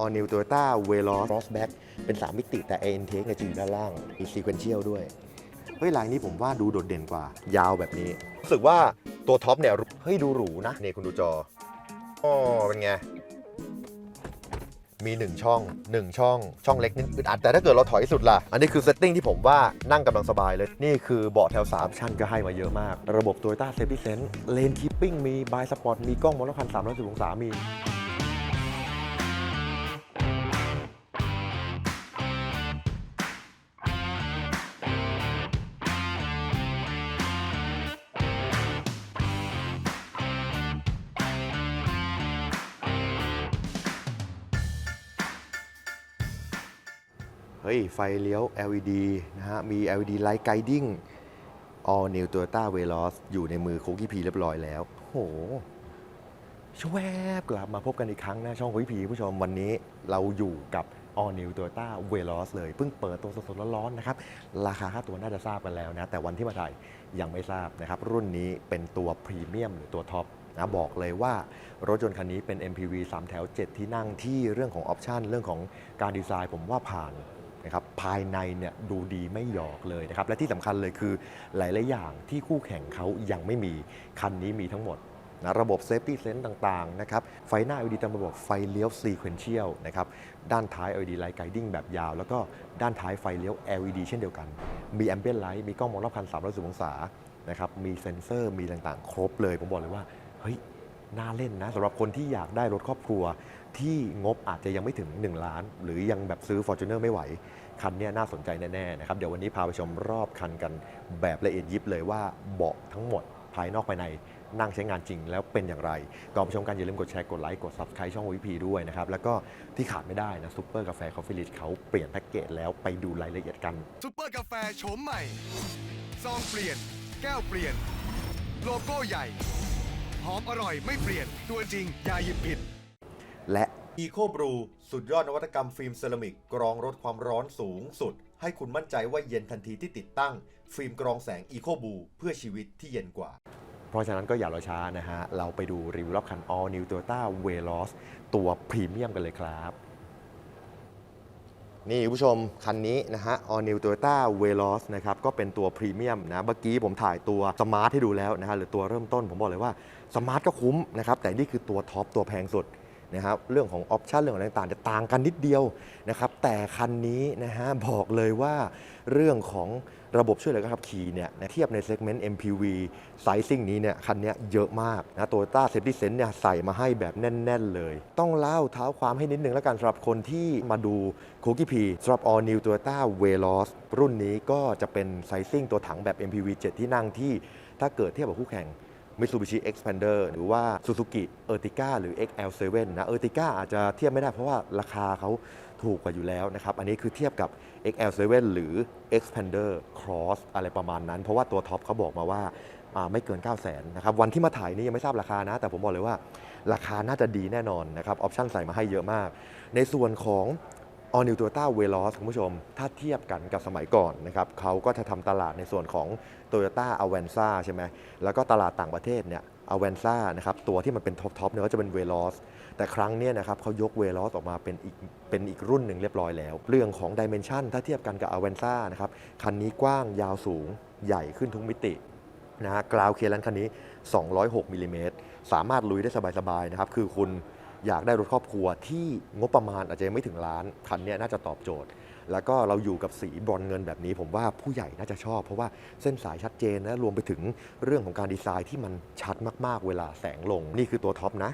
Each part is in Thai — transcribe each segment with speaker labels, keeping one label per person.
Speaker 1: All New Toyota Veloz Crossback เป็น 3 มิติแต่ a n t e เนี่ยจะอยู่ด้านล่าง มี Sequential ด้วย เฮ้ยลายนี้ผมว่าดูโดดเด่นกว่า ยาวแบบนี้ รู้สึกว่าตัวท็อปเนี่ย เฮ้ย ดูหรูนะ นี่คุณดูจออ๋อเป็นไง มี 1 ช่อง 1 ช่อง ช่องเล็กนิดอึดอัด แต่ถ้าเกิดเราถอยสุดล่ะ อันนี้คือเซตติ้งที่ผมว่านั่งกำลังสบายเลย นี่คือเบาะแถว 3 ชั้นก็ให้มาเยอะมาก ระบบ Toyota Safety Sense Lane Keeping มี By Spot มีกล้องมองรอบคัน360องศามี ไฟเลี้ยว LED นะฮะ มี LED Light Guiding All New Toyota Veloz อยู่ในมือโคกี้พีเรียบร้อยแล้ว โหชวบกลับมาพบกันอีกครั้งนะช่องโคกี้พีผู้ชมวันนี้เราอยู่กับ All New Toyota Veloz เลย เพิ่งเปิดตัวสดๆร้อนๆนะครับ ราคาค่าตัวน่าจะทราบกันแล้วนะ แต่วันที่มาถ่ายยังไม่ทราบนะครับ รุ่นนี้เป็นตัวพรีเมียมหรือตัวท็อปนะบอกเลยว่ารถยนต์คันนี้เป็น MPV 3 แถว 7 ที่นั่งที่เรื่องของออปชันเรื่องของการดีไซน์ผมว่าผ่าน นะครับภายในเนี่ยดูดีไม่หยอกเลยนะครับและที่สำคัญเลยคือหลาย ๆ อย่างที่คู่แข่งเขายังไม่มีคันนี้มีทั้งหมดนะระบบ Safety Sense ต่าง ๆ นะครับ ไฟหน้า LED ตามระบบไฟเลี้ยว Sequential นะครับ ด้านท้าย LED Light Guiding แบบยาว แล้วก็ด้านท้ายไฟเลี้ยว LED เช่นเดียวกัน มี Ambient Light มีกล้องมองรอบคัน 360 องศานะครับ มีเซ็นเซอร์มีต่าง ๆ ครบเลย ผมบอกเลยว่า เฮ้ย น่าเล่นนะสำหรับคนที่อยากได้รถครอบครัว ที่งบอาจจะยังไม่ถึง 1 ล้าน หรือยังแบบซื้อ Fortuner ไม่ไหว คันนี้น่าสนใจแน่ๆนะครับเดี๋ยววันนี้พาไปชมรอบคันกันแบบละเอียดยิบเลยว่าเบาะทั้งหมดภายนอกภายในนั่งใช้งานจริงแล้วเป็นอย่างไรก่อนไปชมกันอย่าลืมกดแชร์กดไลค์กด Subscribe ช่องวิพีด้วยนะครับ แล้วก็ที่ขาดไม่ได้นะซูเปอร์กาแฟคอฟฟี่ลิชเขาเปลี่ยนแพ็กเกจแล้วไปดูรายละเอียดกัน
Speaker 2: ซุปเปอร์กาแฟโฉมใหม่ซองเปลี่ยน แก้วเปลี่ยน โลโก้ใหญ่หอมอร่อยไม่เปลี่ยนตัวจริงอย่าหยิบผิด
Speaker 1: และ Eco Brew สุดยอดนวัตกรรมฟิล์มเซรามิกกรองลดความร้อนสูงสุด ให้คุณมั่นใจว่าเย็นทันทีที่ติดตั้ง ฟิล์มกรองแสง Eco Brew เพื่อชีวิตที่เย็นกว่า เพราะฉะนั้นก็อย่ารอช้านะฮะ เราไปดูรีวิวรอบคัน All New Toyota Veloz ตัวพรีเมียมกันเลยครับ นี่คุณผู้ชมคันนี้นะฮะ All New Toyota Veloz นะครับ ก็เป็นตัวพรีเมียมนะเมื่อกี้ผมถ่ายตัวสมาร์ทให้ดูแล้วนะฮะหรือตัวเริ่มต้นผมบอกเลยว่าสมาร์ทก็คุ้มนะครับแต่นี่คือตัวท็อปตัวแพงสุด นะครับเรื่องของออปชันเรื่องของต่างๆจะต่างกันนิดเดียวนะครับแต่คันนี้นะฮะบอกเลยว่าเรื่องของระบบช่วยเหลือการขับขี่เนี่ยเทียบในเซกเมนต์ MPV ไซซิ่งนี้เนี่ยคันนี้เยอะมากนะโตโยต้าเซฟตี้เซนเนี่ยใส่มาให้แบบแน่น ๆ เลย ต้องเล่าเท้าความให้นิดนึงแล้วกันสำหรับคนที่มาดูโคกิพีสำหรับ All New Toyota Veloz รุ่นนี้ก็จะเป็นไซซิ่งตัวถังแบบ MPV 7 ที่นั่งที่ถ้าเกิดเทียบกับคู่แข่ง Mitsubishi Xpander หรือว่า Suzuki Ertiga หรือ XL7 นะ Ertiga อาจจะเทียบไม่ได้เพราะว่าราคาเขาถูกกว่าอยู่แล้วนะครับ อันนี้คือเทียบกับ XL7 หรือ Xpander Cross อะไรประมาณนั้น เพราะว่าตัวท็อปเขาบอกมาว่าไม่เกิน 9 0 0 0 0นนะครับ วันที่มาถ่ายนี้ยังไม่ทราบราคานะ แต่ผมบอกเลยว่าราคาน่าจะดีแน่นอนนะครับ ออปชั่นใส่มาให้เยอะมาก ในส่วนของ All New Toyota Veloz คุณผู้ชม ถ้าเทียบกันกับสมัยก่อนนะครับเขาก็จะทำตลาดในส่วนของ Toyota Avanza ใช่ไหมแล้วก็ตลาดต่างประเทศเนี่ย Avanza นะครับตัวที่มันเป็นท็อปทอปเนี่ยก็จะเป็น Veloz แต่ครั้งนี้นะครับเขายก Veloz ออกมาเป็นอีกเป็นอีกรุ่นหนึ่งเรียบร้อยแล้ว เรื่องของ Dimension ถ้าเทียบกันกับ Avanza นะครับคันนี้กว้างยาวสูงใหญ่ขึ้นทุกมิตินะฮะกราวเคลันคันนี้ 206มิลลิเมตรสามารถลุยได้สบายๆนะครับคือคุณ อยากได้รถครอบครัวที่งบประมาณอาจจะยังไม่ถึงล้านคันนี้น่าจะตอบโจทย์ แล้วก็เราอยู่กับสีบรอนเงินแบบนี้ ผมว่าผู้ใหญ่น่าจะชอบ เพราะว่าเส้นสายชัดเจนและรวมไปถึงเรื่องของการดีไซน์ที่มันชัดมากๆ เวลาแสงลง นี่คือตัวท็อปนะ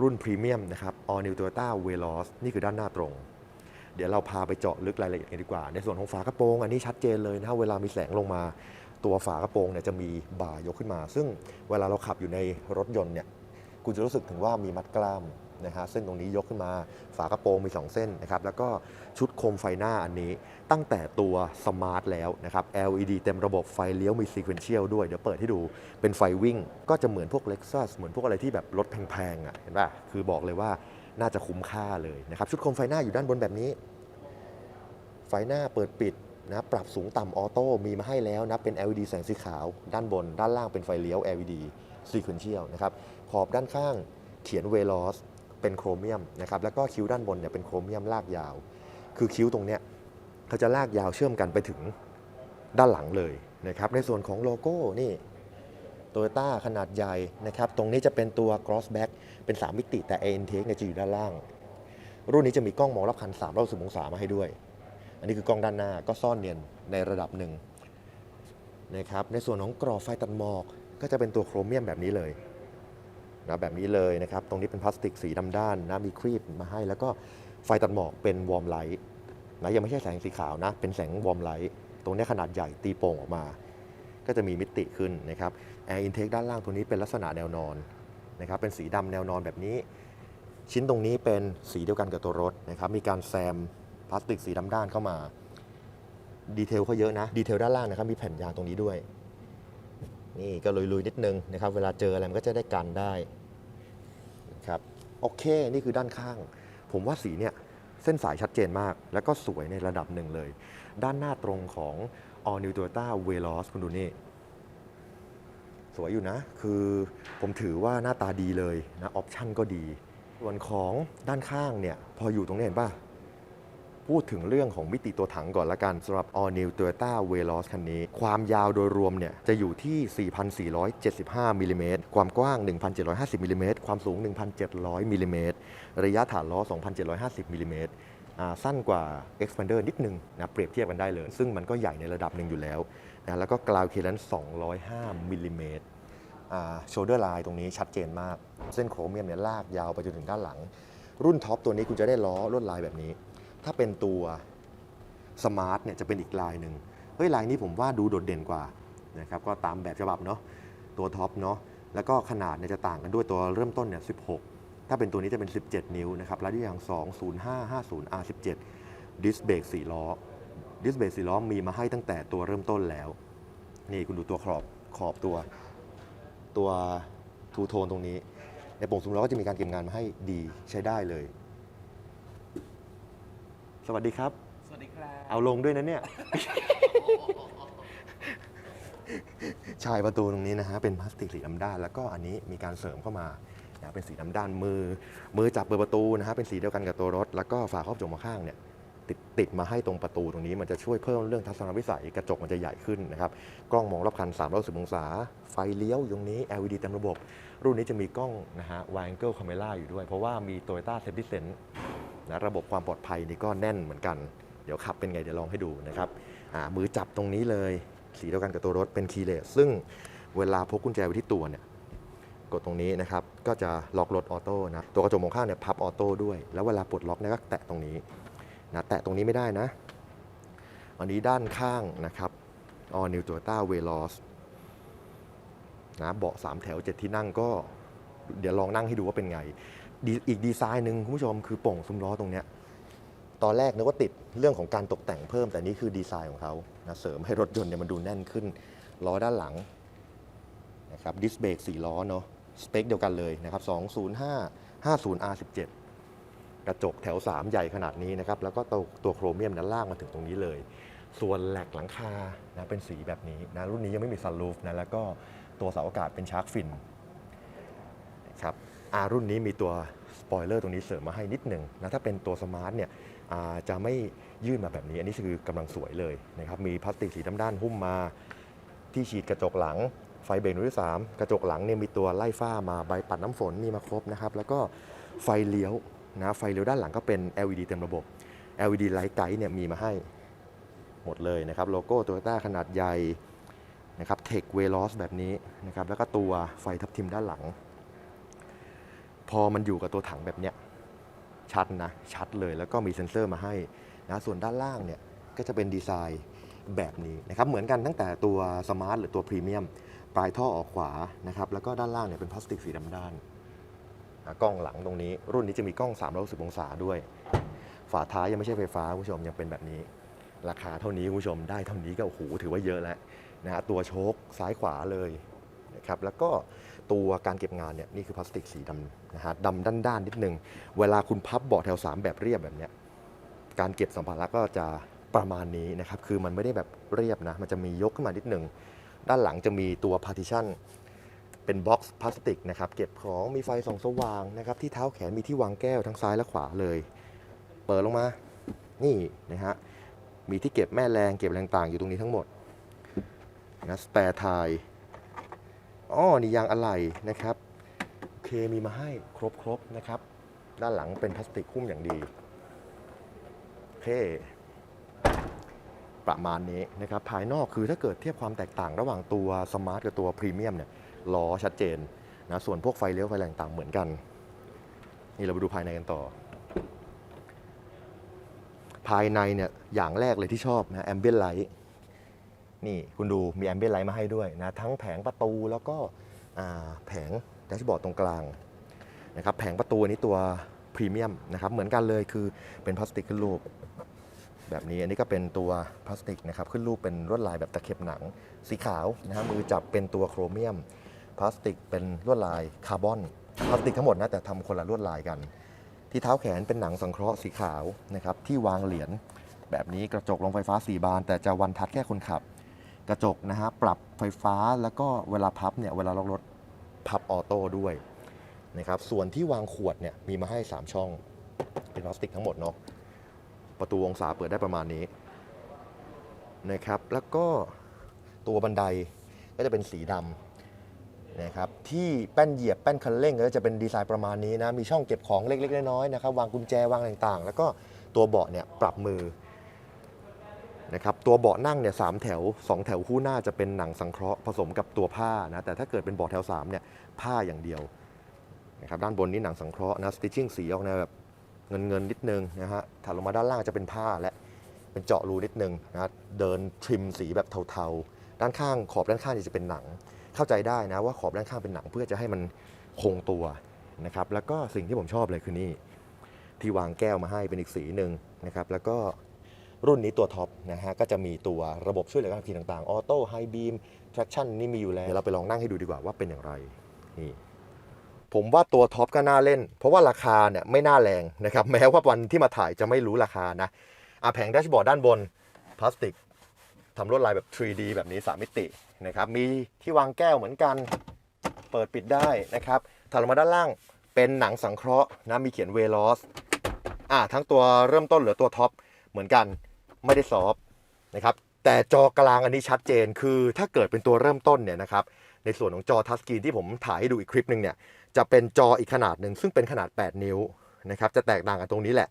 Speaker 1: รุ่นพรีเมียมนะครับ All New Toyota Veloz นี่คือด้านหน้าตรง เดี๋ยวเราพาไปเจาะลึกรายละเอียดกันดีกว่า ในส่วนของฝากระโปรง อันนี้ชัดเจนเลยนะเวลามีแสงลงมาตัวฝากระโปรงเนี่ยจะมีบ่ายกขึ้นมา ซึ่งเวลาเราขับอยู่ในรถยนต์เนี่ยคุณจะรู้สึกถึงว่ามีมัดกล้าม นะฮะเส้นตรงนี้ยกขึ้นมาฝากระโปรงมี 2 เส้นนะครับแล้วก็ชุดโคมไฟหน้าอันนี้ตั้งแต่ตัวสมาร์ทแล้วนะครับ LED เต็มระบบไฟเลี้ยวมี Sequential ด้วย เดี๋ยวเปิดให้ดูเป็นไฟวิ่ง ก็จะเหมือนพวก Lexus เหมือนพวกอะไรที่แบบรถแพงๆอะเห็นป่ะคือบอกเลยว่าน่าจะคุ้มค่าเลยนะครับชุดโคมไฟหน้าอยู่ด้านบนแบบนี้ ไฟหน้าเปิดปิดนะปรับสูงต่ำออโต้มีมาให้แล้วนะเป็น LED แสงสีขาว ด้านบน ด้านล่างเป็นไฟเลี้ยว LED Sequential นะครับขอบด้านข้างเขียน Veloz เป็นโครเมียมนะครับแล้วก็คิ้วด้านบนเนี่ยเป็นโครเมียมลากยาว คือคิ้วตรงเนี้ยเขาจะลากยาวเชื่อมกันไปถึงด้านหลังเลยนะครับในส่วนของโลโก้นี่โตโยต้าขนาดใหญ่นะครับตรงนี้จะเป็นตัว cross back เป็น 3 มิติแต่ a intake เนี่ยจะอยู่ด้านล่าง รุ่นนี้จะมีกล้องมองรอบคัน3 6 0องศามาให้ด้วย อันนี้คือกล้องด้านหน้าก็ซ่อนเนียนในระดับหนึ่งนะครับในส่วนของกรอบไฟตัดหมอกก็จะเป็นตัวโครเมียมแบบนี้เลย นะแบบนี้เลยนะครับ ตรงนี้เป็นพลาสติกสีดำด้านนะมีครีบมาให้ แล้วก็ไฟตัดหมอกเป็นวอร์มไลท์นะยังไม่ใช่แสงสีขาวนะ เป็นแสงวอร์มไลท์ตรงนี้ขนาดใหญ่ตีโป่งออกมา ก็จะมีมิติขึ้นนะครับแอร์อินเทคด้านล่างตัวนี้เป็นลักษณะแนวนอนนะครับเป็นสีดำแนวนอนแบบนี้ ชิ้นตรงนี้เป็นสีเดียวกันกับตัวรถนะครับมีการแซมพลาสติกสีดำด้านเข้ามาดีเทลเขาเยอะนะดีเทลด้านล่างนะครับมีแผ่นยางตรงนี้ด้วย นี่ก็ลุยๆนิดนึงนะครับ เวลาเจออะไรมันก็จะได้กันได้นะครับโอเค นี่คือด้านข้าง ผมว่าสีเนี่ยเส้นสายชัดเจนมาก แล้วก็สวยในระดับหนึ่งเลย ด้านหน้าตรงของ All New Toyota Veloz คุณดูนี่ สวยอยู่นะ คือผมถือว่าหน้าตาดีเลยนะ ออปชั่นก็ดี ส่วนของด้านข้างเนี่ย พออยู่ตรงนี้เห็นป่ะ พูดถึงเรื่องของมิติตัวถังก่อนละกันสำหรับ All New Toyota Veloz คันนี้ ความยาวโดยรวมเนี่ยจะอยู่ที่ 4,475มิลลิเมตรความกว้าง 1,750มิลลิเมตรความสูง 1,700มิลลิเมตรระยะฐานล้อ 2,750มิลลิเมตรสั้นกว่า Expander นิดนึงนะเปรียบเทียบกันได้เลย ซึ่งมันก็ใหญ่ในระดับหนึ่งอยู่แล้วนะแล้วก็กราวเคลัน205มิลลิเมตรโชเดอร์ไลน์ตรงนี้ชัดเจนมาก เส้นโครเมียมเนี่ยลากยาวไปจนถึงด้านหลัง รุ่นท็อปตัวนี้คุณจะได้ล้อลวดลายแบบนี้ ถ้าเป็นตัวสมาร์ทเนี่ยจะเป็นอีกลายหนึ่งเฮ้ยลายนี้ผมว่าดูโดดเด่นกว่านะครับก็ตามแบบฉบับเนาะตัวท็อปเนาะแล้วก็ขนาดเนี่ยจะต่างกันด้วยตัวเริ่มต้นเนี่ย 16 ถ้าเป็นตัวนี้จะเป็น 17 นิ้วนะครับระยะยาง 20550 R17 ดิสเบรก4ล้อดิสเบรก4ล้อมีมาให้ตั้งแต่ตัวเริ่มต้นแล้ว นี่คุณดูตัวขอบขอบตัว ตัวทูโทนตรงนี้ ในโป่งซุ้มล้อก็จะมีการเก็บงานมาให้ดีใช้ได้เลย สวัสดีครับ
Speaker 3: สวัสดีครับ
Speaker 1: เอาลงด้วยนะเนี่ย ชายประตูตรงนี้นะฮะเป็นพลาสติกสีดำด้าน แล้วก็อันนี้มีการเสริมเข้ามานะเป็นสีดำด้านมือ มือจับเปิดประตูนะฮะเป็นสีเดียวกันกับตัวรถ แล้วก็ฝาครอบจกมาข้างเนี่ยติดติดมาให้ตรงประตูตรงนี้มันจะช่วยเพิ่มเรื่องทัศนวิสัยกระจกมันจะใหญ่ขึ้นนะครับ กล้องมองรอบคัน 360 องศา ไฟเลี้ยวอยู่ตรงนี้ LED เต็มระบบ รุ่นนี้จะมีกล้องนะฮะ wide angle camera อยู่ด้วย เพราะว่ามี Toyota Safety Sense นะระบบความปลอดภัยนี่ก็แน่นเหมือนกัน เดี๋ยวขับเป็นไงเดี๋ยวลองให้ดูนะครับมือจับตรงนี้เลยสีเดียวกันกับตัวรถเป็นคีย์เลสซึ่งเวลาพกกุญแจไว้ที่ตัวเนี่ยกดตรงนี้นะครับก็จะล็อกรถออโต้นะตัวกระจกมองข้างเนี่ยพับออโต้ด้วย แล้วเวลาปลดล็อกเนี่ยก็แตะตรงนี้นะแตะตรงนี้ไม่ได้นะ อันนี้ด้านข้างนะครับ All New Toyota Veloz นะเบาะ3แถว 7 ที่นั่งก็ เดี๋ยวลองนั่งให้ดูว่าเป็นไง ดีอีกดีไซน์หนึ่งคุณผู้ชมคือโป่งซุ้มล้อตรงเนี้ยตอนแรกนึกว่าติดเรื่องของการตกแต่งเพิ่ม แต่นี่คือดีไซน์ของเขานะเสริมให้รถยนต์เนี่ยมันดูแน่นขึ้นล้อด้านหลังนะครับดิสเบรก4ล้อเนาะสเปคเดียวกันเลยนะครับ205 50 R17 กระจกแถว 3 ใหญ่ขนาดนี้นะครับ แล้วก็ตัวตัวโครเมียมนั้นล่ากมาถึงตรงนี้เลย ส่วนแหลกหลังคานะเป็นสีแบบนี้นะรุ่นนี้ยังไม่มีซันรูฟนะแล้วก็ตัวเสาอากาศเป็นชาร์กฟินครับ รุ่นนี้มีตัวสปอยเลอร์ตรงนี้เสริมมาให้นิดหนึ่งนะถ้าเป็นตัวสมาร์ทเนี่ยจะไม่ยื่นมาแบบนี้ อันนี้คือกำลังสวยเลยนะครับมีพลาสติกสีดำด้านหุ้มมาที่ฉีดกระจกหลัง ไฟเบรกหนุ่ที่3กระจกหลังเนี่ยมีตัวไล่ฝ้ามาใบปัดน้ำฝนมีมาครบนะครับแล้วก็ไฟเลี้ยวนะไฟเลี้ยวด้านหลังก็เป็น LED เต็มระบบ LED ไลท์ไกด์เนี่ยมีมาให้หมดเลยนะครับโลโก้โตโยต้าขนาดใหญ่นะครับเทคเวลอสแบบนี้นะครับแล้วก็ตัวไฟทับทิมด้านหลัง พอมันอยู่กับตัวถังแบบเนี้ยชัดนะ ชัดเลยแล้วก็มีเซ็นเซอร์มาให้นะส่วนด้านล่างเนี่ยก็จะเป็นดีไซน์แบบนี้นะครับเหมือนกันตั้งแต่ตัวสมาร์ทหรือตัวพรีเมียมปลายท่อออกขวานะครับแล้วก็ด้านล่างเนี่ยเป็นพลาสติกสีดำด้านนะกล้องหลังตรงนี้ รุ่นนี้จะมีกล้อง360องศาด้วย ฝาท้ายยังไม่ใช่ไฟฟ้าคุณผู้ชมยังเป็นแบบนี้ ราคาเท่านี้คุณผู้ชมได้เท่านี้ก็โอ้โหถือว่าเยอะแล้วนะฮะตัวโชคซ้ายขวาเลยนะครับแล้วก็ ตัวการเก็บงานเนี่ยนี่คือพลาสติกสีดำนะฮะดำด้านๆนิดนึง เวลาคุณพับเบาะแถว 3 แบบเรียบแบบเนี้ยการเก็บสัมภาระก็จะประมาณนี้นะครับ คือมันไม่ได้แบบเรียบนะ มันจะมียกขึ้นมานิดนึง ด้านหลังจะมีตัว partition เป็นบ็อกซ์พลาสติกนะครับ เก็บของมีไฟส่องสว่างนะครับ ที่เท้าแขนมีที่วางแก้วทั้งซ้ายและขวาเลย เปิดลงมา นี่นะฮะ มีที่เก็บแม่แรงเก็บแรงต่างอยู่ตรงนี้ทั้งหมดนะสเปรทาย อ๋อนี่ยางอะไหล่นะครับโอเคมีมาให้ครบๆนะครับ ด้านหลังเป็นพลาสติกหุ้มอย่างดีโอเคประมาณนี้นะครับ ภายนอกคือถ้าเกิดเทียบความแตกต่างระหว่างตัวสมาร์ทกับตัวพรีเมียมเนี่ยล้อชัดเจนนะส่วนพวกไฟเลี้ยวไฟแรงต่างเหมือนกัน นี่เราไปดูภายในกันต่อ ภายในเนี่ยอย่างแรกเลยที่ชอบนะแอมเบียนไลท์ นี่คุณดูมีแอมเบียนไลท์มาให้ด้วยนะทั้งแผงประตูแล้วก็แผงแดชบอร์ดตรงกลางนะครับแผงประตูอันนี้ตัวพรีเมียมนะครับเหมือนกันเลยคือเป็นพลาสติกขึ้นรูป แบบนี้อันนี้ก็เป็นตัวพลาสติกนะครับขึ้นรูปเป็นลวดลายแบบตะเข็บหนังสีขาวนะฮะมือจับเป็นตัวโครเมียม พลาสติกเป็นลวดลายคาร์บอนพลาสติกทั้งหมดนะแต่ทำคนละลวดลายกัน ที่เท้าแขนเป็นหนังสังเคราะห์สีขาวนะครับที่วางเหรียญแบบนี้กระจกลงไฟฟ้า 4 บาน แต่จะวันทัดแค่คนขับ กระจกนะฮะปรับไฟฟ้าแล้วก็เวลาพับเนี่ยเวลาล็อกรถพับออโต้ด้วยนะครับส่วนที่วางขวดเนี่ยมีมาให้ 3 ช่องเป็นพลาสติกทั้งหมดเนาะประตูองศาเปิดได้ประมาณนี้นะครับแล้วก็ตัวบันไดก็จะเป็นสีดำนะครับที่แป้นเหยียบแป้นคันเร่งก็จะเป็นดีไซน์ประมาณนี้นะมีช่องเก็บของเล็กๆน้อยๆนะครับวางกุญแจวางต่างๆ แล้วก็ตัวเบาะเนี่ยปรับมือ นะครับตัวเบาะนั่งเนี่ยสามแถว 2 แถวคู่หน้าจะเป็นหนังสังเคราะห์ผสมกับตัวผ้านะแต่ถ้าเกิดเป็นเบาะแถว3เนี่ยผ้าอย่างเดียวนะครับด้านบนนี้หนังสังเคราะห์นะสติชชิ่งสีออกแนวแบบเงินเงินนิดนึงนะฮะถัดลงมาด้านล่างจะเป็นผ้าและเป็นเจาะรูนิดนึงนะเดินทริมสีแบบเทาๆ ด้านข้างขอบด้านข้างนี่จะเป็นหนัง เข้าใจได้นะว่าขอบด้านข้างเป็นหนังเพื่อจะให้มันคงตัวนะครับแล้วก็สิ่งที่ผมชอบเลยคือนี่ที่วางแก้วมาให้เป็นอีกสีหนึ่งนะครับแล้วก็ รุ่นนี้ตัวท็อปนะฮะก็จะมีตัวระบบช่วยเหลือการขับขี่ต่างๆออโต้ไฮบีม traction นี่มีอยู่แล้วเดี๋ยวเราไปลองนั่งให้ดูดีกว่าว่าเป็นอย่างไรนี่ผมว่าตัวท็อปก็น่าเล่น เพราะว่าราคาเนี่ยไม่น่าแรงนะครับแม้ว่าวันที่มาถ่ายจะไม่รู้ราคานะอะแผงแดชบอร์ดด้านบนพลาสติกทำลวดลายแบบ 3D แบบนี้ 3 มิตินะครับมีที่วางแก้วเหมือนกันเปิดปิดได้นะครับถัดลงมาด้านล่างเป็นหนังสังเคราะห์นะมีเขียนเวลอสอ่าทั้งตัวเริ่มต้นหรือตัวท็อปเหมือนกัน ไม่ได้ซอฟนะครับแต่จอกลางอันนี้ชัดเจนคือถ้าเกิดเป็นตัวเริ่มต้นเนี่ยนะครับในส่วนของจอทัชสกรีนที่ผมถ่ายให้ดูอีกคลิปหนึ่งเนี่ยจะเป็นจออีกขนาดหนึ่งซึ่งเป็นขนาด 8 นิ้วนะครับจะแตกต่างกันตรงนี้แหละ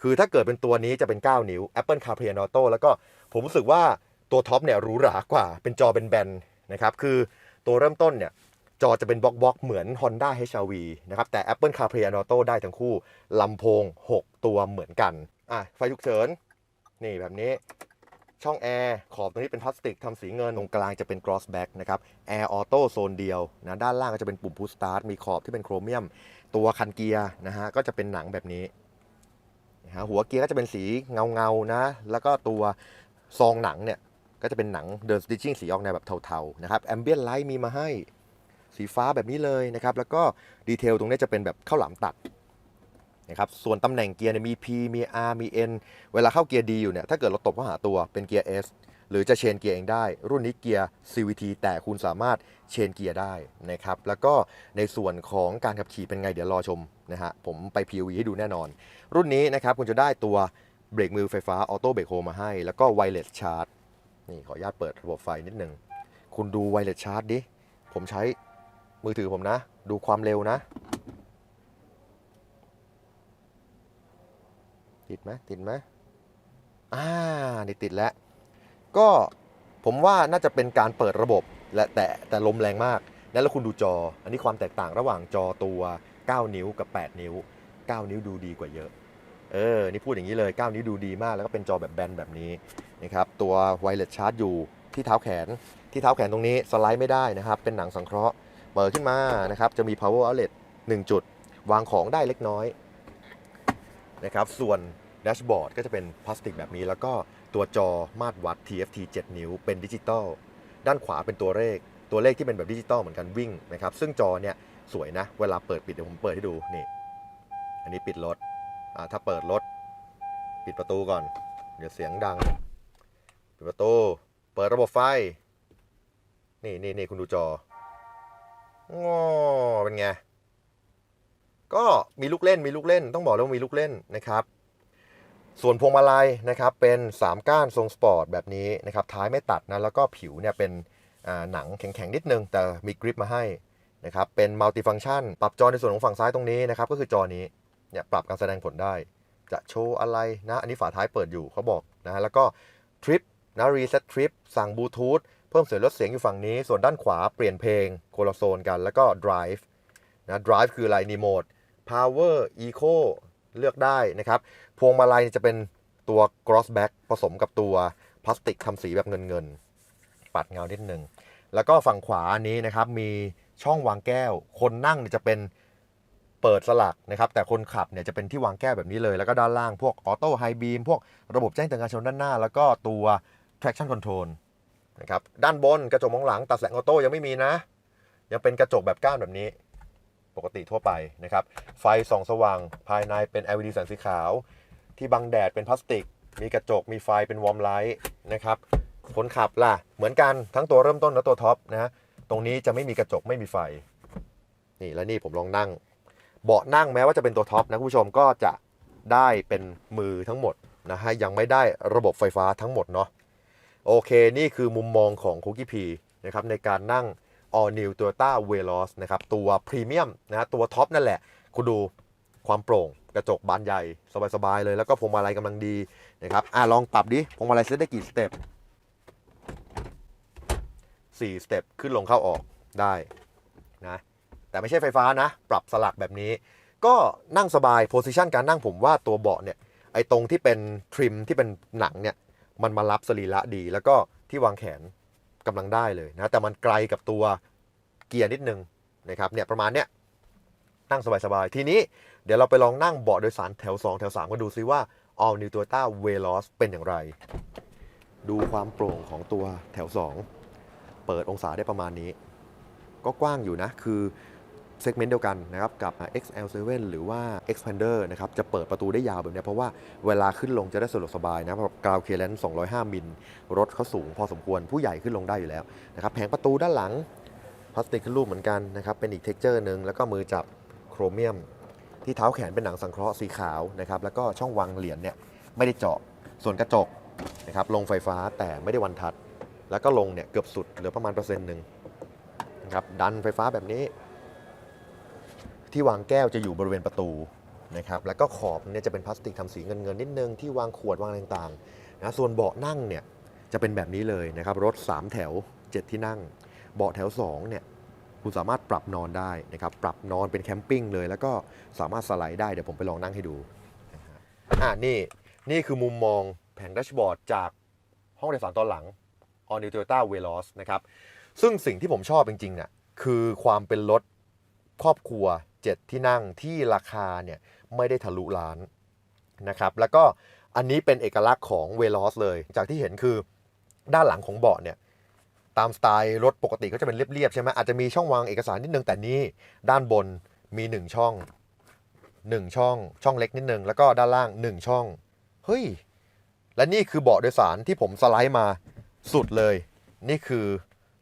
Speaker 1: คือถ้าเกิดเป็นตัวนี้จะเป็น 9 นิ้ว Apple CarPlay and Auto แล้วก็ผมรู้สึกว่าตัวท็อปเนี่ยหรูหรากว่าเป็นจอเป็นแบนนะครับคือตัวเริ่มต้นเนี่ยจอจะเป็นบล็อกบล็อกเหมือน Honda HR-V นะครับแต่ Apple CarPlay and Auto ได้ทั้งคู่ลำโพง 6 ตัวเหมือนกันอะไฟฉุกเฉิน นี่แบบนี้ช่องแอร์ขอบตรงนี้เป็นพลาสติกทำสีเงินตรงกลางจะเป็น cross back นะครับ Air Auto โซนเดียวนะด้านล่างก็จะเป็นปุ่ม push start มีขอบที่เป็นโครเมียม ตัวคันเกียร์นะฮะก็จะเป็นหนังแบบนี้นะฮะหัวเกียร์ก็จะเป็นสีเงาเงานะ แล้วก็ตัวซองหนังเนี่ย ก็จะเป็นหนังเดินสติชชิ่งสีออกแนวแบบเทาๆนะครับแอมเบียนไลท์มีมาให้สีฟ้าแบบนี้เลยนะครับแล้วก็ดีเทลตรงนี้จะเป็นแบบข้าวหลามตัด นะครับส่วนตำแหน่งเกียร์เนี่ยมี P มี R มี N เวลาเข้าเกียร์ D อยู่เนี่ยถ้าเกิดเราตบเข้าหาตัวเป็นเกียร์ S หรือจะเชนเกียร์เองได้ รุ่นนี้เกียร์ CVT แต่คุณสามารถเชนเกียร์ได้นะครับแล้วก็ในส่วนของการขับขี่เป็นไงเดี๋ยวรอชมนะฮะผมไป PV ให้ดูแน่นอน รุ่นนี้นะครับคุณจะได้ตัวเบรกมือไฟฟ้าออโต้เบรกโฮมาให้ แล้วก็ไวเลสชาร์จนี่ขออนุญาตเปิดระบบไฟนิดนึงคุณดูไวเลสชาร์จดิผมใช้มือถือผมนะ ดูความเร็วนะ ติดไหมติดไหมอ่านี่ติดแล้ว ก็ผมว่าน่าจะเป็นการเปิดระบบและแต่แต่ลมแรงมาก แล้วคุณดูจอ อันนี้ความแตกต่างระหว่างจอตัว 9 นิ้วกับ 8 นิ้ว 9 นิ้วดูดีกว่าเยอะ เออ นี่พูดอย่างนี้เลย 9 นิ้วดูดีมาก แล้วก็เป็นจอแบบแบนแบบนี้นะครับ ตัวไวเลสชาร์จอยู่ที่เท้าแขน ที่เท้าแขนตรงนี้สไลด์ไม่ได้นะครับ เป็นหนังสังเคราะห์ เปิดขึ้นมานะครับ จะมี power outlet 1 จุด วางของได้เล็กน้อยนะครับ ส่วน แดชบอร์ดก็จะเป็นพลาสติกแบบนี้ แล้วก็ตัวจอมาตรวัด TFT 7 นิ้ว เป็นดิจิตอลด้านขวาเป็นตัวเลข ตัวเลขที่เป็นแบบดิจิตอลเหมือนกันวิ่งนะครับ ซึ่งจอเนี่ยสวยนะ เวลาเปิดปิดเดี๋ยวผมเปิดให้ดูนี่ อันนี้ปิดรถอ่าถ้าเปิดรถ ปิดประตูก่อน เดี๋ยวเสียงดัง ปิดประตู เปิดระบบไฟ นี่นี่นี่คุณดูจองอเป็นไง ก็มีลูกเล่นมีลูกเล่น ต้องบอกเลยว่ามีลูกเล่นนะครับ ส่วนพวงมาลัยนะครับเป็น3ก้านทรงสปอร์ตแบบนี้นะครับท้ายไม่ตัดนะแล้วก็ผิวเนี่ยเป็นหนังแข็งๆนิดนึง แต่มีกริปมาให้นะครับเป็นมัลติฟัง c t ชันปรับจอในส่วนของฝั่งซ้ายตรงนี้นะครับก็คือจอนี้เนี่ยปรับการแสดงผลได้ จะโชว์อะไรนะอันนี้ฝาท้ายเปิดอยู่เขาบอกนะฮะแล้วก็ทริปนะรีเซ็ตทริปสั่งบลูทูธเพิ่มเสียงลดเสียงอยู่ฝั่งนี้ ส่วนด้านขวาเปลี่ยนเพลงโคลโซนกัน แล้วก็ drive นะ drive คืออะไรนีโมด power eco เลือกได้นะครับ พวงมาลัยจะเป็นตัว cross back ผสมกับตัวพลาสติกทำสีแบบเงินเงินๆปัดเงานิดนึง แล้วก็ฝั่งขวานี้นะครับมีช่องวางแก้ว คนนั่งจะเป็นเปิดสลักนะครับ แต่คนขับเนี่ยจะเป็นที่วางแก้วแบบนี้เลย แล้วก็ด้านล่างพวกออโต้ไฮบีมพวกระบบแจ้งเตือนการชนด้านหน้า แล้วก็ตัว traction control นะครับด้านบนกระจกมองหลังตัดแสงออโต้ยังไม่มีนะ ยังเป็นกระจกแบบก้านแบบนี้ ปกติทั่วไปนะครับ ไฟส่องสว่างภายในเป็น LED แสงสีขาว ที่บังแดดเป็นพลาสติก มีกระจกมีไฟเป็นวอร์มไลท์นะครับคนขับล่ะ เหมือนกันทั้งตัวเริ่มต้นและตัวท็อปนะตรงนี้จะไม่มีกระจกไม่มีไฟ นี่แล้วนี่ผมลองนั่ง เบาะนั่งแม้ว่าจะเป็นตัวท็อปนะคุณผู้ชมก็จะได้เป็นมือทั้งหมดนะฮะยังไม่ได้ระบบไฟฟ้าทั้งหมดเนาะโอเค นี่คือมุมมองของคุกกี้พีนะครับในการนั่ง All New Toyota Veloz นะครับตัวพรีเมียมนะตัวท็อปนั่นแหละ คุณดูความโปร่ง กระจกบานใหญ่สบายๆเลยแล้วก็พวงมาลัยกำลังดีนะครับอะลองปรับดิพวงมาลัยเซตได้กี่สเต็ป4สเต็ปขึ้นลงเข้าออกได้นะแต่ไม่ใช่ไฟฟ้านะ ปรับสลักแบบนี้ ก็นั่งสบายโพ i ิชันการนั่งผมว่าตัวเบาะเนี่ยไอ้ตรงที่เป็นทริมที่เป็นหนังเนี่ยมันมารับสรีระดี แล้วก็ที่วางแขนกำลังได้เลยนะแต่มันไกลกับตัวเกียร์นิดนึงนะครับเนี่ยประมาณเนี้ยนั่งสบายๆ ทีนี้ เดี๋ยวเราไปลองนั่งเบาะโดยสารแถว 2 แถว 3 กันดูซิว่า All New Toyota Veloz เป็นอย่างไร ดูความโปร่งของตัวแถว 2 เปิดองศาได้ประมาณนี้ ก็กว้างอยู่นะ คือเซกเมนต์เดียวกันนะครับ กับ XL7 หรือว่า Expander นะครับ จะเปิดประตูได้ยาวแบบเนี้ยเพราะว่าเวลาขึ้นลงจะได้สะดวกสบายนะเพราะกราวเคเลนส์205 มิล รถเขาสูงพอสมควรผู้ใหญ่ขึ้นลงได้อยู่แล้วนะครับแผงประตูด้านหลังพลาสติกขึ้นรูปเหมือนกันนะครับเป็นอีกเท็กเจอร์หนึ่งแล้วก็มือจับโครเมียม ที่เท้าแขนเป็นหนังสังเคราะห์สีขาวนะครับแล้วก็ช่องวางเหรียญเนี่ยไม่ได้เจาะส่วนกระจกนะครับลงไฟฟ้าแต่ไม่ได้วันทัด แล้วก็ลงเนี่ยเกือบสุดเหลือประมาณเปอร์เซ็นต์หนึ่งนะครับดันไฟฟ้าแบบนี้ ที่วางแก้วจะอยู่บริเวณประตูนะครับแล้วก็ขอบเนี่ยจะเป็นพลาสติกทำสีเงินเงินนิดนึงที่วางขวดวางอะไรต่างๆนะส่วนเบาะนั่งเนี่ยจะเป็นแบบนี้เลยนะครับรถ 3 แถว 7 ที่นั่ง เบาะแถว2เนี่ย คุณสามารถปรับนอนได้นะครับ ปรับนอนเป็นแคมปิ้งเลย แล้วก็สามารถสไลด์ได้ เดี๋ยวผมไปลองนั่งให้ดูอ่านี่ นี่คือมุมมองแผงแดชบอร์ดจากห้องโดยสารตอนหลัง All New Toyota Veloz นะครับ ซึ่งสิ่งที่ผมชอบจริงๆเนี่ยคือความเป็นรถครอบครัว 7 ที่นั่งที่ราคาเนี่ยไม่ได้ทะลุล้านนะครับ แล้วก็อันนี้เป็นเอกลักษณ์ของ Veloz เลย จากที่เห็นคือด้านหลังของเบาะเนี่ย ตามสไตล์รถปกติก็จะเป็นเรียบๆใช่ไหมอาจจะมีช่องวางเอกสารนิดนึงแต่นี่ด้านบนมี 1 ช่อง 1 ช่อง ช่องเล็กนิดนึง แล้วก็ด้านล่าง 1 ช่อง เฮ้ย และนี่คือเบาะโดยสารที่ผมสไลด์มาสุดเลย นี่คือ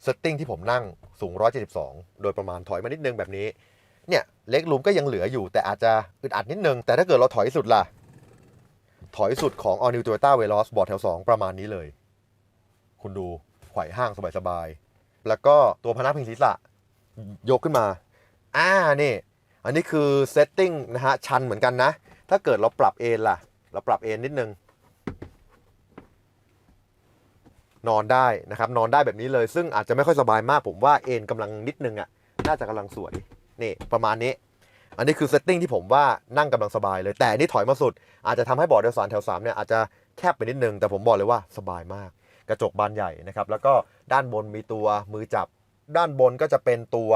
Speaker 1: เซตติ้งที่ผมนั่งสูง 172 โดยประมาณถอยมานิดนึงแบบนี้ เนี่ยเล็กรูมก็ยังเหลืออยู่ แต่อาจจะอึดอัดนิดนึง แต่ถ้าเกิดเราถอยสุดล่ะ ถอยสุดของ All New Toyota Veloz เบาะแถว 2 ประมาณนี้เลย คุณดู ไขว่ห้างสบายๆ แล้วก็ตัวพนักพิงศีรษะยกขึ้นมา อ่านี่อันนี้คือเซตติ้งนะฮะ ชันเหมือนกันนะ ถ้าเกิดเราปรับเอนล่ะ เราปรับเอนนิดนึง นอนได้นะครับ นอนได้แบบนี้เลย ซึ่งอาจจะไม่ค่อยสบายมาก ผมว่าเอนกำลังนิดนึงอะ่ะ น่าจะกำลังสวย นี่ประมาณนี้ อันนี้คือเซตติ้งที่ผมว่านั่งกำลังสบายเลย แต่อันนี้ถอยมาสุด อาจจะทำให้เบาะโดยสารแถว3เนี่ยอาจจะแคบไปนิดนึง แต่ผมบอกเลยว่าสบายมาก กระจกบานใหญ่นะครับ แล้วก็ด้านบนมีตัวมือจับ ด้านบนก็จะเป็นตัว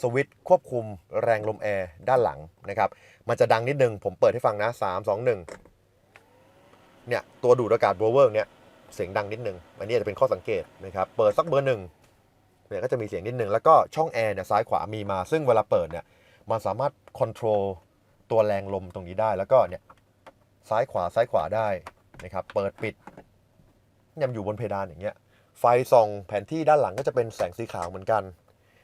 Speaker 1: สวิตช์ควบคุมแรงลมแอร์ด้านหลังนะครับ มันจะดังนิดนึง ผมเปิดให้ฟังนะ 3 2 1 เนี่ย ตัวดูดอากาศโบเวอร์เนี่ย เสียงดังนิดนึง อันนี้จะเป็นข้อสังเกตนะครับ เปิดสักเบอร์หนึ่งเนี่ยก็จะมีเสียงนิดนึง แล้วก็ช่องแอร์เนี่ยซ้ายขวามีมา ซึ่งเวลาเปิดเนี่ย มันสามารถคอนโทรลตัวแรงลมตรงนี้ได้ แล้วก็เนี่ยซ้ายขวาซ้ายขวาได้นะครับ เปิดปิด ยำอยู่บนเพดานอย่างเงี้ย ไฟส่องแผนที่ด้านหลังก็จะเป็นแสงสีขาวเหมือนกัน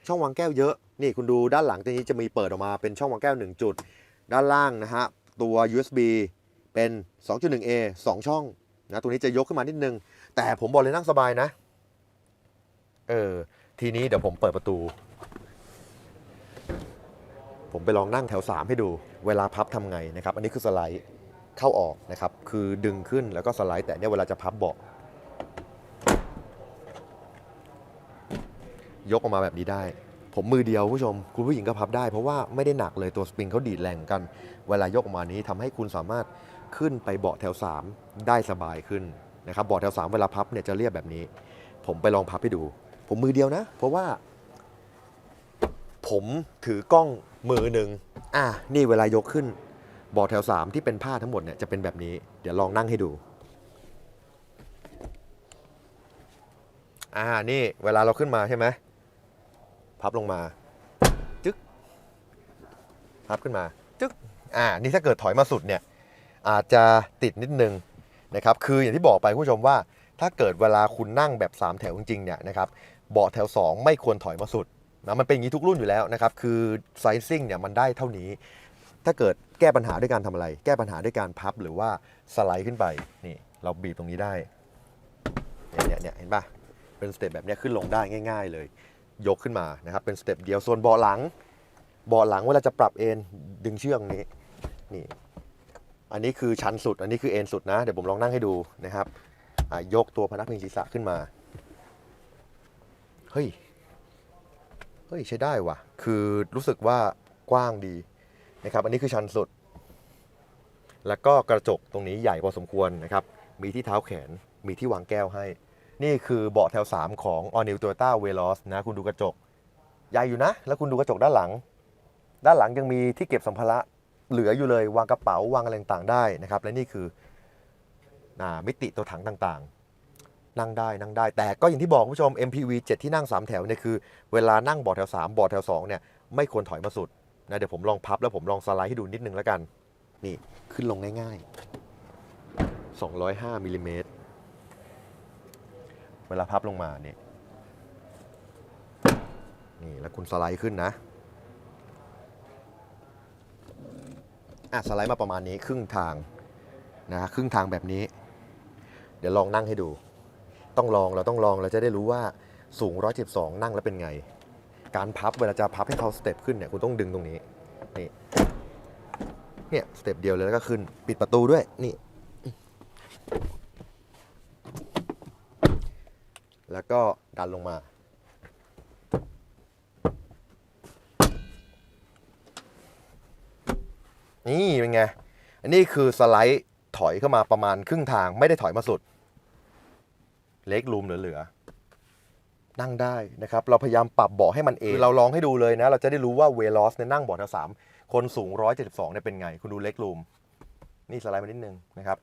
Speaker 1: ช่องวางแก้วเยอะ นี่คุณดูด้านหลังตรงนี้จะมีเปิดออกมาเป็นช่องวางแก้ว 1 จุด ด้านล่างนะฮะ ตัว USB เป็น 2.1A 2 ช่องนะตัวนี้จะยกขึ้นมานิดนึง แต่ผมบอกเลยนั่งสบายนะ เออ ทีนี้เดี๋ยวผมเปิดประตู ผมไปลองนั่งแถว 3 ให้ดู เวลาพับทำไงนะครับ อันนี้คือสไลด์เข้าออกนะครับ คือดึงขึ้นแล้วก็สไลด์แต่เนี่ยเวลาจะพับเบาะ ยกออกมาแบบนี้ได้ ผมมือเดียวคุณผู้ชม คุณผู้หญิงก็พับได้ เพราะว่าไม่ได้หนักเลยตัวสปริงเขาดีดแรงกัน เวลายกออกมานี้ทำให้คุณสามารถขึ้นไปเบาะแถว 3 ได้สบายขึ้นนะครับเบาะแถว 3 เวลาพับเนี่ยจะเรียบแบบนี้ ผมไปลองพับให้ดู ผมมือเดียวนะ เพราะว่า ผมถือกล้องมือหนึ่งอะนี่เวลายกขึ้นเบาะแถว 3 ที่เป็นผ้าทั้งหมดเนี่ยจะเป็นแบบนี้ เดี๋ยวลองนั่งให้ดูอ่า นี่เวลาเราขึ้นมาใช่ไหม พับลงมาจึ๊กพับขึ้นมาจึ๊กอ่านี่ถ้าเกิดถอยมาสุดเนี่ยอาจจะติดนิดนึงนะครับคืออย่างที่บอกไปคุณผู้ชมว่า ถ้าเกิดเวลาคุณนั่งแบบ 3 แถวจริงๆเนี่ยนะครับเบาะแถว 2 ไม่ควรถอยมาสุดนะมันเป็นอย่างนี้ทุกรุ่นอยู่แล้วนะครับคือไซซิ่งเนี่ยมันได้เท่านี้ ถ้าเกิดแก้ปัญหาด้วยการทำอะไร แก้ปัญหาด้วยการพับหรือว่าสไลด์ขึ้นไปนี่เราบีบตรงนี้ได้เนี่ยเนี่ยเห็นปะเป็นสเต็ปแบบเนี้ยขึ้นลงได้ง่าย ๆ เลย ยกขึ้นมานะครับเป็นสเต็ปเดียวส่วนเบาะหลังเบาะหลังเวลาจะปรับเอนดึงเชือกนี้นี่อันนี้คือชันสุด อันนี้คือเอนสุดนะเดี๋ยวผมลองนั่งให้ดูนะครับยกตัวพนักพิงศีรษะขึ้นมาเฮ้ยเฮ้ยใช้ได้ว่ะ คือรู้สึกว่ากว้างดีนะครับ อันนี้คือชันสุด แล้วก็กระจกตรงนี้ใหญ่พอสมควรนะครับ มีที่เท้าแขน มีที่วางแก้วให้ นี่คือเบาะแถว 3 ของ All New Toyota Veloz นะ คุณดูกระจก ใหญ่อยู่นะ แล้วคุณดูกระจกด้านหลัง ด้านหลังยังมีที่เก็บสัมภาระเหลืออยู่เลยวางกระเป๋าวางอะไรต่างๆได้นะครับ และนี่คือมิติตัวถังต่างๆ นั่งได้นั่งได้ แต่ก็อย่างที่บอกคุณผู้ชม MPV 7 ที่นั่ง 3 แถวเนี่ยคือเวลานั่งเบาะแถว3เบาะแถว2เนี่ยไม่ควรถอยมาสุดนะเดี๋ยวผมลองพับแล้วผมลองสไลด์ให้ดูนิดนึงแล้วกัน นี่ขึ้นลงง่ายๆ 205มิลลิเมตร เวลาพับลงมาเนี่ยนี่แล้วคุณสไลด์ขึ้นนะอะสไลด์มาประมาณนี้ครึ่งทางนะครึ่งทางแบบนี้ เดี๋ยวลองนั่งให้ดู ต้องลองเราต้องลองเราจะได้รู้ว่าสูง 112 นั่งแล้วเป็นไง การพับเวลาจะพับให้เขาสเต็ปขึ้นเนี่ยคุณต้องดึงตรงนี้นี่เนี่ยสเต็ปเดียวเลยแล้วก็ขึ้นปิดประตูด้วยนี่ แล้วก็ดันลงมา นี่เป็นไง อันนี้คือสไลด์ถอยเข้ามาประมาณครึ่งทางไม่ได้ถอยมาสุด เล็กรูมเหลือๆ นั่งได้นะครับ เราพยายามปรับเบาะให้มันเอง เราลองให้ดูเลยนะ เราจะได้รู้ว่าเวลอสเนี่ยนั่งเบาะแถวสามคนสูง 172เนี่ยเป็นไง คุณดูเล็กรูม นี่สไลด์มานิดนึงนะครับ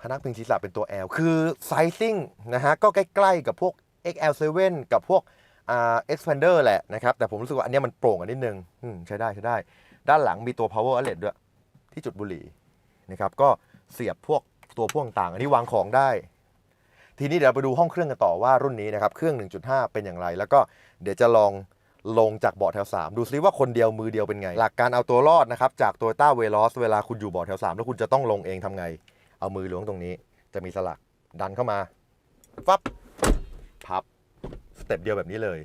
Speaker 1: พนักพิงศีรษะเป็นตัว L คือไซซิ่งนะฮะก็ใกล้ๆกับพวก XL7 กับพวกอ่า Expander แหละนะครับ แต่ผมรู้สึกว่าอันนี้มันโปร่งอันนิดนึงใช้ได้ใช้ได้ ด้านหลังมีตัว power outlet ด้วย ที่จุดบุหรี่นะครับก็เสียบพวกตัวพ่วงต่างอันนี้วางของได้ ทีนี้เดี๋ยวไปดูห้องเครื่องกันต่อว่ารุ่นนี้นะครับ เครื่อง 1.5 เป็นอย่างไร แล้วก็เดี๋ยวจะลองลงจากเบาะแถว 3 ดูซิว่าคนเดียวมือเดียวเป็นไง หลักการเอาตัวรอดนะครับจาก Toyota Veloz เวลาคุณอยู่เบาะแถว 3 แล้วคุณจะต้องลงเองทำไง เอามือล้วงตรงนี้ จะมีสลักดันเข้ามาฟับพับสเต็ปเดียวแบบนี้เลย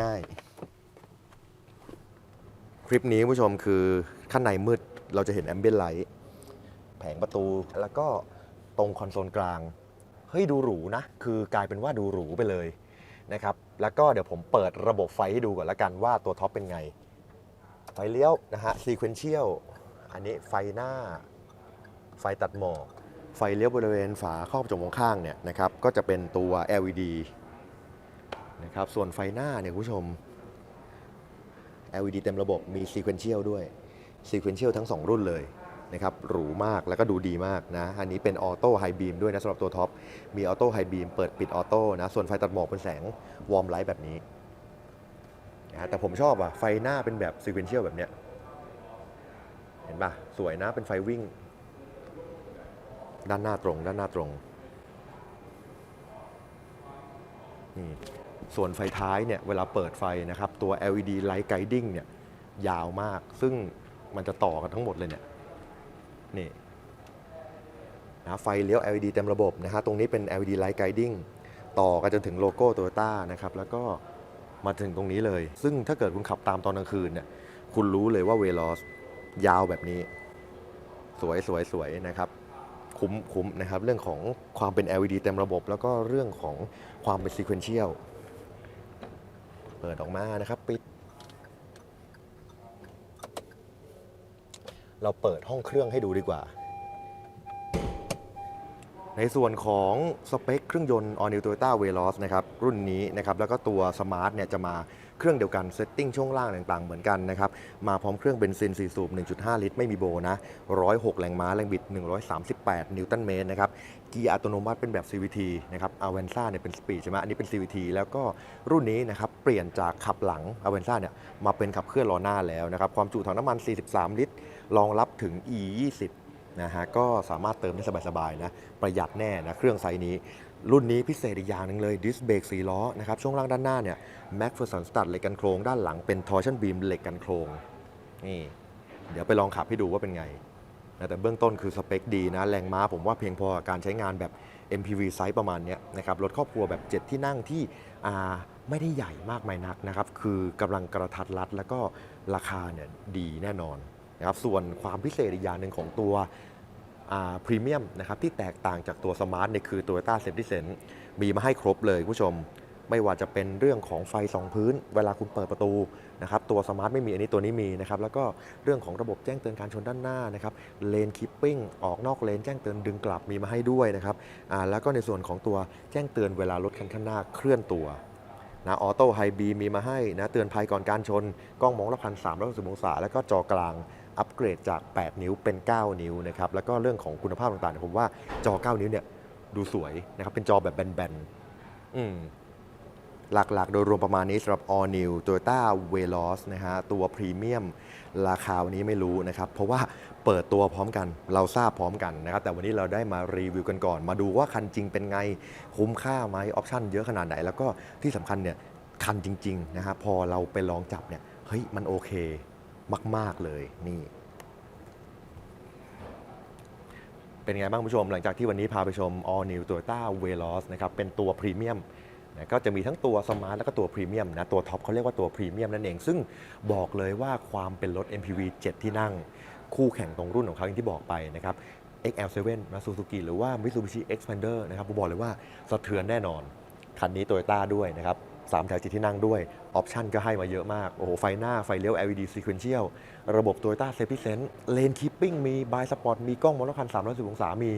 Speaker 1: ง่ายๆ คลิปนี้ผู้ชมคือข้างในมืดเราจะเห็นแอมเบียนไลท์แผงประตูแล้วก็ตรงคอนโซลกลาง เฮ้ยดูหรูนะ คือกลายเป็นว่าดูหรูไปเลยนะครับ แล้วก็เดี๋ยวผมเปิดระบบไฟให้ดูก่อนละกันว่าตัวท็อปเป็นไง ไฟเลี้ยวนะฮะซีเควนเชียลอันนี้ไฟหน้า ไฟตัดหมอกไฟเลี้ยวบริเวณฝาครอบจมองข้างเนี่ยนะครับก็จะเป็นตัว LED นะครับส่วนไฟหน้าเนี่ยคุณผู้ชม LED เต็มระบบมี Sequential ด้วย Sequential ทั้ง 2 รุ่นเลยนะครับหรูมากแล้วก็ดูดีมากนะ อันนี้เป็นออโต้ไฮบีมด้วยนะสำหรับตัวท็อป มีออโต้ไฮบีมเปิดปิดออโต้นะ ส่วนไฟตัดหมอกเป็นแสงวอร์มไลท์แบบนี้นะแต่ผมชอบอะไฟหน้าเป็นแบบ Sequential แบบเนี้ย เห็นปะสวยนะเป็นไฟวิ่ง ด้านหน้าตรง ด้านหน้าตรงนี่ส่วนไฟท้ายเนี่ยเวลาเปิดไฟนะครับ ตัว LED Light Guiding เนี่ยยาวมาก ซึ่งมันจะต่อกันทั้งหมดเลยเนี่ยนี่นะไฟเลี้ยว LED เต็มระบบนะฮะตรงนี้เป็น LED Light Guiding ต่อกันจนถึงโลโก้ Toyota นะครับ แล้วก็มาถึงตรงนี้เลย ซึ่งถ้าเกิดคุณขับตามตอนกลางคืนเนี่ยคุณรู้เลยว่า Veloz ยาวแบบนี้ สวยสวยสวยนะครับ คุ้มคุ้มนะครับ เรื่องของความเป็น LED เต็มระบบ แล้วก็เรื่องของความเป็น sequential เปิดออกมานะครับปิด เราเปิดห้องเครื่องให้ดูดีกว่า ในส่วนของสเปคเครื่องยนต์ All New Toyota Veloz นะครับ รุ่นนี้นะครับ แล้วก็ตัว Smart เนี่ยจะมา เครื่องเดียวกันเซตติ้งช่วงล่างต่างๆ เหมือนกันนะครับ มาพร้อมเครื่องเบนซิน4สูบ 1.5 ลิตร ไม่มีโบนะ 106 แรงม้า แรงบิด 138 นิวตันเมตรนะครับ เกียร์อัตโนมัติเป็นแบบ CVT นะครับ a v a n z a เนี่ยเป็นสปีดใช่ไหมอันนี้เป็น CVT แล้วก็รุ่นนี้นะครับเปลี่ยนจากขับหลัง a v a n z a เนี่ยมาเป็นขับเคลื่อนล้อหน้าแล้วนะครับ ความจุถังน้ำมัน 43 ลิตร รองรับถึง E 20นะฮะ ก็สามารถเติมได้สบายๆนะ ประหยัดแน่นะ เครื่องไซส์นี้ รุ่นนี้พิเศษอีกอย่างหนึ่งเลยดิสเบรกสีล้อนะครับช่วงล่างด้านหน้าเนี่ยแม็กเฟอร์สันสตัดเหล็กกันโครงด้านหลังเป็นทอร์ชันบีมเหล็กกันโครงนี่เดี๋ยวไปลองขับให้ดูว่าเป็นไงนะแต่เบื้องต้นคือสเปคดีนะแรงม้าผมว่าเพียงพอการใช้งานแบบ MPV ไซส์ประมาณนี้นะครับรถครอบครัวแบบ 7 ที่นั่งที่ไม่ได้ใหญ่มากมายนักนะครับคือกำลังกระทัดรัดแล้วก็ราคาเนี่ยดีแน่นอนนะครับส่วนความพิเศษอีกอย่างหนึ่งของตัว พรีเมียมนะครับที่แตกต่างจากตัวสมาร์ทเนี่ยคือ Toyota Safety Sense มีมาให้ครบเลยผู้ชม ไม่ว่าจะเป็นเรื่องของไฟสองพื้น เวลาคุณเปิดประตูนะครับตัวสมาร์ทไม่มีอันนี้ตัวนี้มีนะครับแล้วก็เรื่องของระบบแจ้งเตือนการชนด้านหน้านะครับเลนคิปปิ้งออกนอกเลนแจ้งเตือนดึงกลับมีมาให้ด้วยนะครับแล้วก็ในส่วนของตัวแจ้งเตือนเวลารถคันข้างหน้าเคลื่อนตัวนะออโต้ไฮบีมีมาให้นะเตือนภัยก่อนการชน กล้องมองรอบคัน3 6 0องศาแล้วก็จอกลาง อัปเกรดจาก 8 นิ้วเป็น 9 นิ้วนะครับแล้วก็เรื่องของคุณภาพต่างๆผมว่าจอ 9 นิ้วเนี่ยดูสวยนะครับเป็นจอแบบแบนๆอืมหลักๆ โดยรวมประมาณนี้สำหรับ All New Toyota Veloz นะฮะ ตัวพรีเมียมราคาวันนี้ไม่รู้นะครับ เพราะว่าเปิดตัวพร้อมกัน เราทราบพร้อมกันนะครับ แต่วันนี้เราได้มารีวิวกันก่อน มาดูว่าคันจริงเป็นไง คุ้มค่าไหมออปชั่นเยอะขนาดไหน แล้วก็ที่สำคัญเนี่ย คันจริง ๆ นะฮะ พอเราไปลองจับเนี่ย เฮ้ย มันโอเค มาก ๆ เลยนี่ เป็นไงบ้างคุณผู้ชม หลังจากที่วันนี้พาไปชม All New Toyota Veloz นะครับเป็นตัวพรีเมียมก็จะมีทั้งตัวสมาร์ทแล้วก็ตัวพรีเมียมนะตัวท็อปเขาเรียกว่าตัวพรีเมียมนั่นเอง ซึ่งบอกเลยว่าความเป็นรถ MPV 7 ที่นั่ง คู่แข่งตรงรุ่นของเขาอย่างที่บอกไปนะครับ XL7 นะ Suzuki หรือว่า Mitsubishi Xpander นะครับผมบอกเลยว่าสะเทือนแน่นอน คันนี้ Toyota ด้วยนะครับ สามแถวจิตที่นั่งด้วย ออปชันก็ให้มาเยอะมาก โอ้โห ไฟหน้า ไฟเลี้ยว LED sequential ระบบ Toyota Safety Sense Lane Keeping มี By Spot มีกล้องมองรอบคัน310องศา มี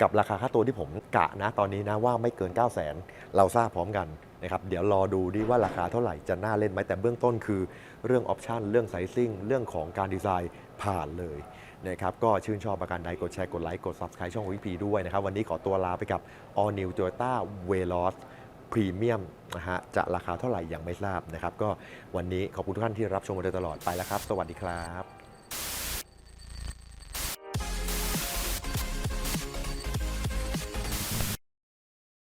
Speaker 1: กับราคาค่าตัวที่ผมกะนะตอนนี้นะว่าไม่เกิน 9 0 0 0 0 0 เราทราบพร้อมกันนะครับ เดี๋ยวรอดูดิว่าราคาเท่าไหร่จะน่าเล่นไหม แต่เบื้องต้นคือเรื่องออปชันเรื่องไซซิ่ง เรื่องของการดีไซน์ผ่านเลยนะครับ ก็ชื่นชอบประการใดกดแชร์ กดไลค์ กด Subscribe ช่องวิพีด้วยนะครับ วันนี้ขอตัวลาไปกับ All New Toyota Veloz พรีเมียมนะฮะจะราคาเท่าไหร่ยังไม่ทราบนะครับ ก็วันนี้ขอบคุณทุกท่านที่รับชมมาโดยตลอดไปแล้วครับ สวัสดีครับ